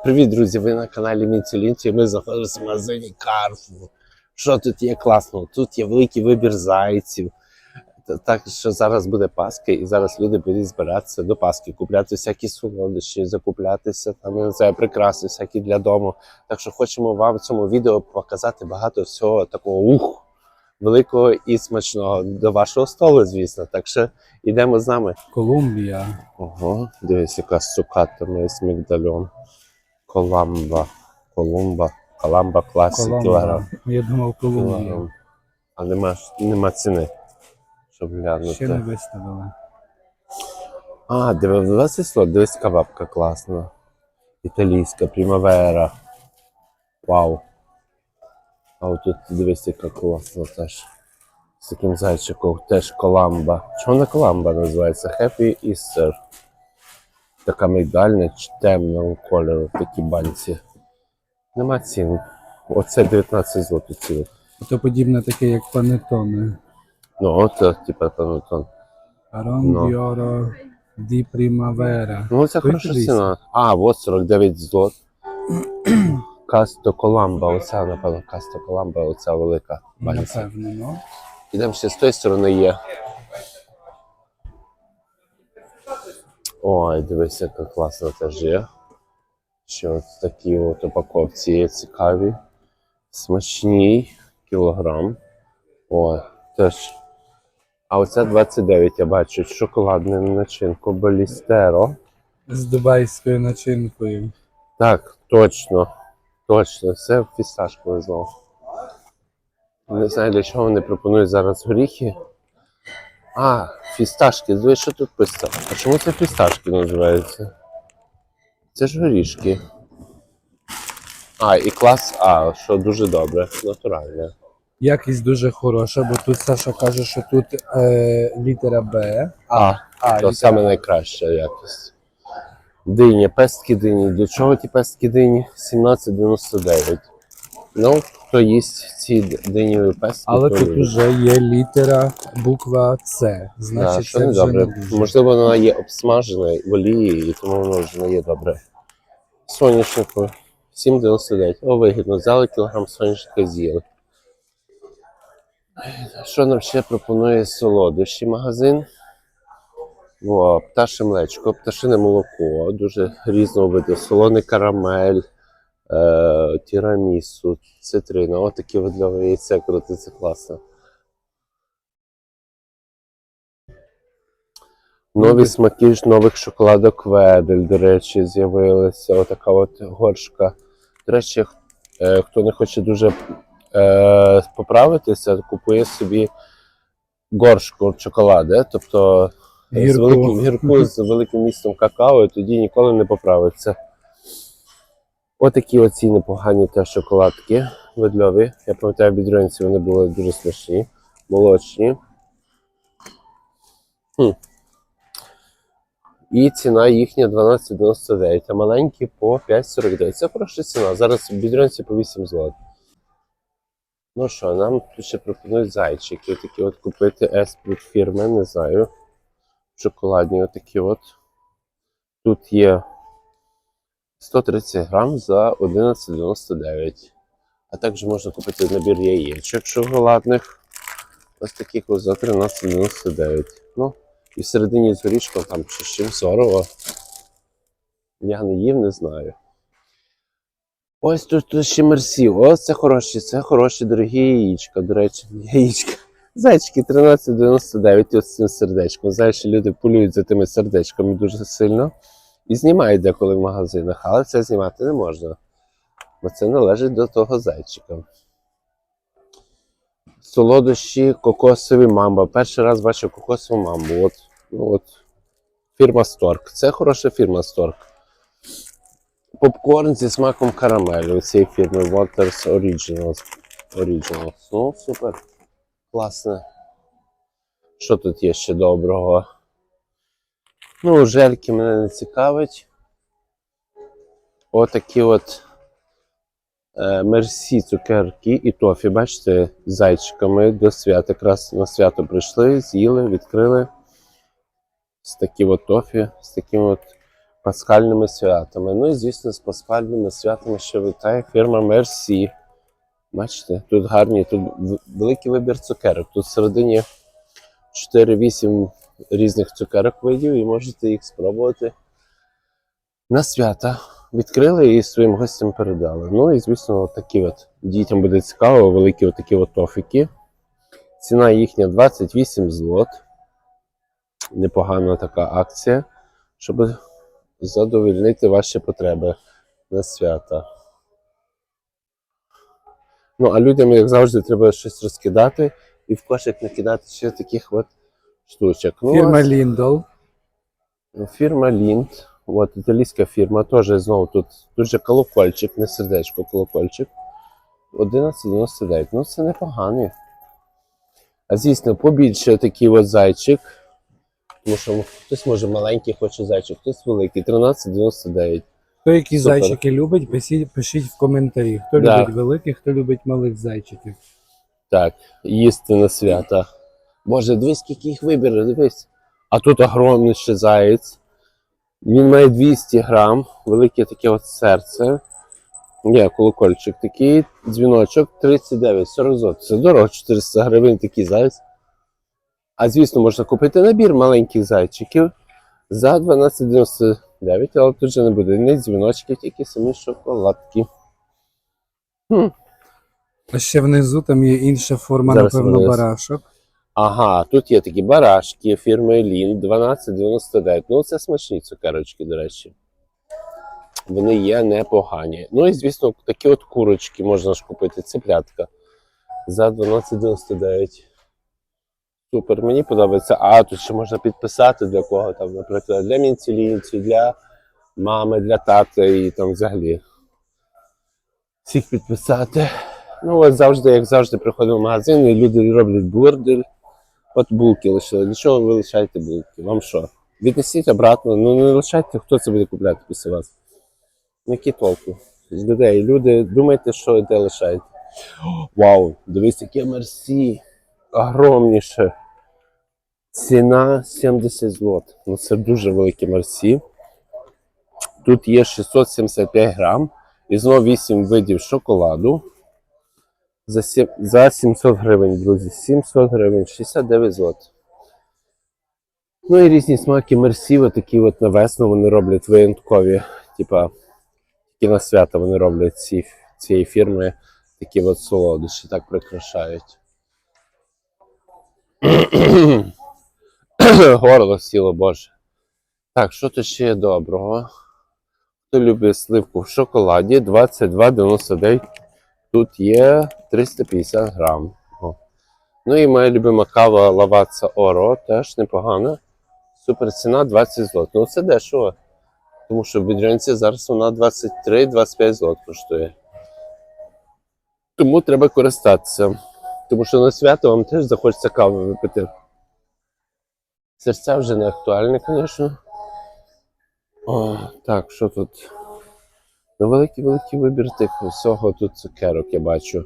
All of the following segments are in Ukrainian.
Привіт, друзі! Ви на каналі Мінцелінці. і Ми знаходимося в магазині Carrefour. Що тут є класно? Тут є великий вибір зайців. Так що зараз буде Пасха, і зараз люди будуть збиратися до Пасхи, купляти всякі солодощі, закуплятися там не знаю, прикраси, всякі для дому. Так що хочемо вам в цьому відео показати багато всього такого ух, великого і смачного до вашого столу, звісно. Так що йдемо з нами. Колумбія. Ого, дивись, яка суката з мігдальом. Коламба. Колумба. Коламба класик кілограм. Я думав Колумбія. Кілограм. А нема, ж- нема ціни. Щоб Ще не виставили. А, диви, 20 слот, дивись, кабабка класна. Італійська, примавера. Вау. А от тут дивись, яка класна теж. З таким зайчиком теж коламба. Чого вона коламба називається? Happy Easter. Така мигдальна, ч- темного кольору, такі банці. Нема цін. Оце 19 злотих ціни. То подібне таке, як панетоне. Ну, оце, типа, панетон. Арон Ну. Діоро Ді Примавера. Ну, це хороша ціна. А, от 49 злот. Касто Коламба, оця, напевно, Касто Коламба, оця велика банця. Напевно, ну. Ідемо ще з тої сторони є. Ой, дивись, яка класна теж є. Ще ось такі от упаковці є цікаві. Смачні кілограм. Ой, теж. А оця 29, я бачу, шоколадне начинку Балістеро. З дубайською начинкою. Так, точно. Точно, все фісташкове знову. Не знаю, для чого вони пропонують зараз горіхи. А, фісташки. Дивись, що тут писано. А чому це фісташки називаються? Це ж горішки. А, і клас А, що дуже добре, натуральне. Якість дуже хороша, бо тут Саша каже, що тут е, літера Б. А, А, то саме найкраща якість. Дині, пестки дині. Для чого ті пестки дині? 17,99. Ну, хто їсть ці диніві пестки, Але то тут любить. вже є літера буква С. Да, що це не вже добре. не дуже. Можливо, вона є обсмажена в олії, і тому воно вже не є добре. Соняшнику 7,99. О, вигідно. Взяли кілограм соняшника з'їли. Що нам ще пропонує солодощі магазин? О, пташе млечко, пташине молоко, дуже різного виду. Солоний карамель, е, тірамісу, цитрина. Ось такі видові яйця крутиться класно. Нові смаки ж нових шоколадок Ведель, до речі, з'явилися. Отака от горшка. До речі, е, хто не хоче дуже е, поправитися, купує собі горшку шоколади, тобто з великим гірку з великим містом какао, і тоді ніколи не поправиться. Отакі оці непогані теж шоколадки ведльові. Я пам'ятаю, в бідринці вони були дуже смачні, молочні. Хм. І ціна їхня 12,99, а маленькі по 5,49. Це хороша ціна. Зараз в бідринці по 8 злот. Ну що, нам тут ще пропонують зайчики. Такі от купити еспрут фірми, не знаю. Шоколадні отакі от. Тут є 130 грам за 11,99. А також можна купити набір яєчок шоколадних. Ось таких ось за 13,99. Ну, і всередині з горішком там чи з чим здорово. Я не їв, не знаю. Ось тут, тут ще мерсі. Ось це хороші, це хороші, дорогі яєчка, до речі, яєчка. Зайчики 13,99 ось з цим сердечком. Знаєш, люди полюють за тими сердечками дуже сильно. І знімають деколи в магазинах, але це знімати не можна. Бо це належить до того зайчика. Солодощі кокосові мамба. Перший раз бачив кокосову мамбу. От, ну, от, фірма Stork. Це хороша фірма Stork. Попкорн зі смаком карамелі у цієї фірми Waters Originals. Originals. Ну, супер. Класне. Що тут є ще доброго? Ну, жельки мене не цікавить. Отакі от е, мерсі цукерки і тофі, бачите, з зайчиками до свята. Якраз на свято прийшли, з'їли, відкрили. З такі от тофі, з таким от пасхальними святами. Ну і звісно, з пасхальними святами ще вітає фірма Мерсі. Бачите, тут гарні, тут великий вибір цукерок. Тут всередині 4-8 різних цукерок видів і можете їх спробувати на свята. Відкрили і своїм гостям передали. Ну і звісно, такі от дітям буде цікаво, великі от от тофіки. Ціна їхня 28 злот. Непогана така акція, щоб задовольнити ваші потреби на свята. Ну, а людям, як завжди, треба щось розкидати і в кошик накидати ще таких от штучок. Ну, Фірма ось- Lindol. Фірма Lind. От італійська фірма, теж знову тут дуже колокольчик, не сердечко, колокольчик. 11,99. Ну, це непоганий. А звісно, побільше такий от зайчик. Тому що хтось може маленький хоче зайчик, хтось великий. 13,99. Хто які Супер. зайчики любить, пишіть, пишіть в коментарі. Хто Да. любить великих, хто любить малих зайчиків. Так, їсти на свята. Боже, дивись, скільки їх вибір, дивись. А тут огромний ще заєць. Він має 200 грам, велике таке от серце. Є колокольчик такий, дзвіночок 39, 40 злот. Це дорого, 400 гривень такий заяць. А звісно, можна купити набір маленьких зайчиків за 12,99, але тут же не буде ні дзвіночків, тільки самі шоколадки. Хм. А ще внизу там є інша форма, Зараз напевно, барашок. Ага, тут є такі барашки фірми Лін 12,99. Ну, це смачні цукерочки, до речі. Вони є непогані. Ну і, звісно, такі от курочки можна ж купити, цеплятка за 12,99. Супер, мені подобається. А тут ще можна підписати для кого там, наприклад, для мінцелінців, для мами, для тата і там взагалі. Всіх підписати. Ну, от завжди, як завжди, приходимо в магазин, і люди роблять бурдель. От булки лишили. Для чого ви лишаєте булки? Вам що? Віднесіть обратно, ну не лишайте, хто це буде купляти після вас. Які толку? З людей. Люди, думайте, що де лишаєте. Вау, дивись, яке мерсі. Огромніше. Ціна 70 злот. Ну це дуже велике мерсі. Тут є 675 грам. І знову 8 видів шоколаду. За, за 700 гривень, друзі. 700 гривень, 69 злот. Ну і різні смаки мерсів, такі от на весну вони роблять виняткові. Типа, тільки на свята вони роблять ці, цієї фірми такі от солодощі, так прикрашають. Горло сіло, боже. Так, що тут ще є доброго? Хто любить сливку в шоколаді 22,99. Тут є 350 грам. О. Ну і моя любима кава Лаваца Оро теж непогана. Супер ціна 20 злот. Ну це дешево. Тому що в Бідрянці зараз вона 23-25 злот коштує. Тому треба користатися. Тому що на свято вам теж захочеться кави випити. Серця вже не актуальне, звісно. О, так, що тут? Ну, великий великий вибір тих всього тут цукерок я бачу.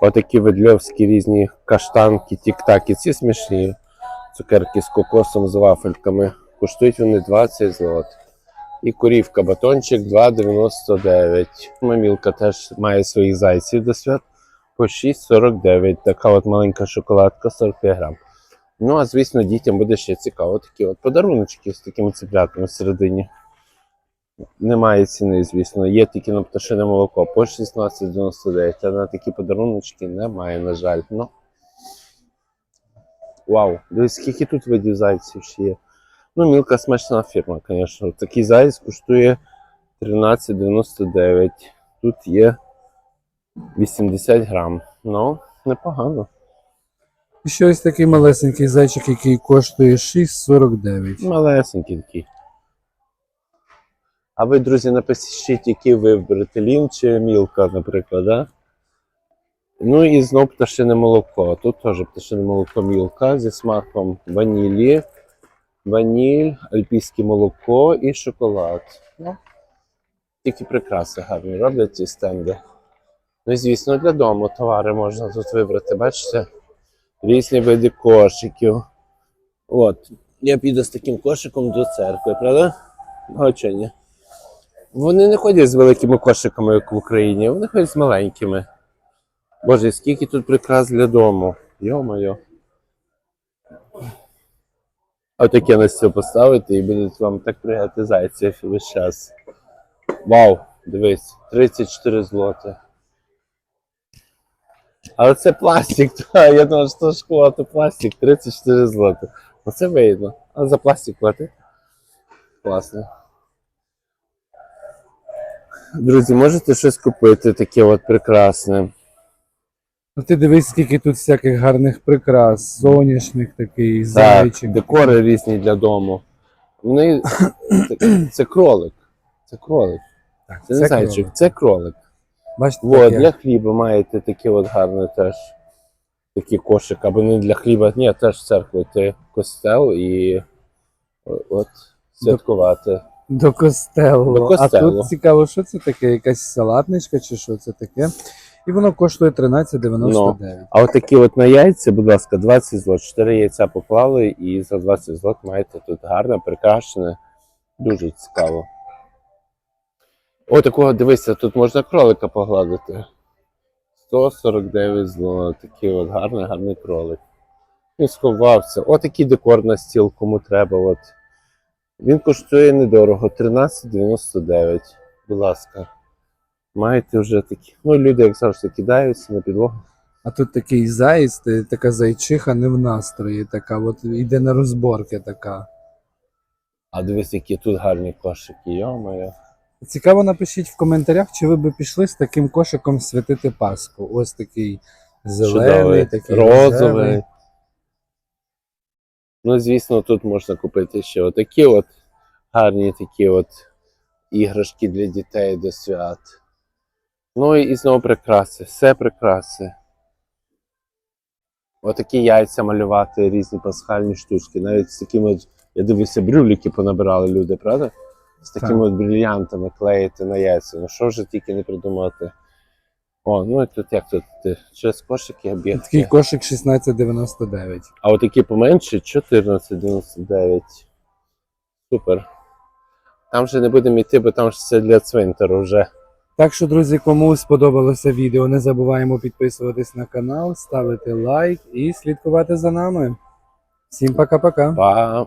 Отакі ведльовські різні каштанки, тік-таки. Ці смішні цукерки з кокосом, з вафельками. Коштують вони 20 злот. І корівка батончик 2,99. Мамілка теж має своїх зайців до свят по 6,49. Така от маленька шоколадка 45 грам. Ну, а звісно, дітям буде ще цікаво такі от подаруночки з такими цеплятами всередині. Немає ціни, звісно. Є тільки на пташине молоко по 16,99, а на такі подаруночки немає, на жаль. Ну. Вау, дивись, скільки тут видів зайців ще є. Ну, мілка смачна фірма, звісно. Такий зайць коштує 13,99. Тут є 80 грам. Ну, непогано. І ще ось такий малесенький зайчик, який коштує 6,49. Малесенький такий. А ви, друзі, напишіть, який ви виберете лін чи мілка, наприклад, да? Ну і знов пташине молоко. Тут теж пташине молоко мілка зі смаком ванілі, ваніль, альпійське молоко і шоколад. Ну, тільки прикраси гарні роблять ці стенди. Ну і звісно, для дому товари можна тут вибрати, бачите? Різні види кошиків. От, Я піду з таким кошиком до церкви, правда? А чого ні? Вони не ходять з великими кошиками, як в Україні, вони ходять з маленькими. Боже, скільки тут прикрас для дому. Йо-моє. А таке на стіл поставити і будуть вам так пригати зайців весь час. Вау, дивись, 34 злоти. Але це пластик, та, я думав, що школа, то пластик, 34 злоти. Оце видно. А за пластик плати. Класно. Друзі, можете щось купити таке от прекрасне. Ну ти дивись, скільки тут всяких гарних прикрас, соняшник такий, Так, зайчик. декори різні для дому. Вони. Це, це кролик. Це кролик. Так, Це не зайчик, це кролик. Бачите, От, таке. для хліба маєте таке от гарне теж. Такий кошик, або не для хліба, ні, теж в церкву йти костел і от святкувати. До костелу. До костелу. А тут цікаво, що це таке? Якась салатничка чи що це таке? І воно коштує 13,99. А от такі от на яйця, будь ласка, 20 злот. 4 яйця поклали, і за 20 злот маєте тут гарне, прикрашене. Дуже цікаво. О, такого дивися, тут можна кролика погладити. 149 злот. Такий от гарний, гарний кролик. Він сховався. О, такий декор на стіл, кому треба. От. Він коштує недорого, 13,99. Будь ласка. Маєте вже такі. Ну, люди, як завжди, кидаються на підлогу. А тут такий заїзд, така зайчиха не в настрої, така, от іде на розборки така. А дивись, які тут гарні кошики, йо-моє. Цікаво, напишіть в коментарях, чи ви би пішли з таким кошиком святити Пасху. Ось такий зелений, Чудовий, такий розовий. рожевий. Ну, звісно, тут можна купити ще отакі от гарні такі от іграшки для дітей до свят. Ну і, і знову прикраси, все прикраси. Отакі яйця малювати, різні пасхальні штучки. Навіть з такими, я дивлюся, брюліки понабирали люди, правда? З такими от брильянтами клеїти на яйця. Ну що вже тільки не придумати. О, ну і тут як тут? Ти через кошики об'єкти. Такий кошик 16,99. А от такі поменші 14,99. Супер. Там же не будемо йти, бо там ж все для цвинтару вже. Так що, друзі, кому сподобалося відео, не забуваємо підписуватись на канал, ставити лайк і слідкувати за нами. Всім пока-пока. Па.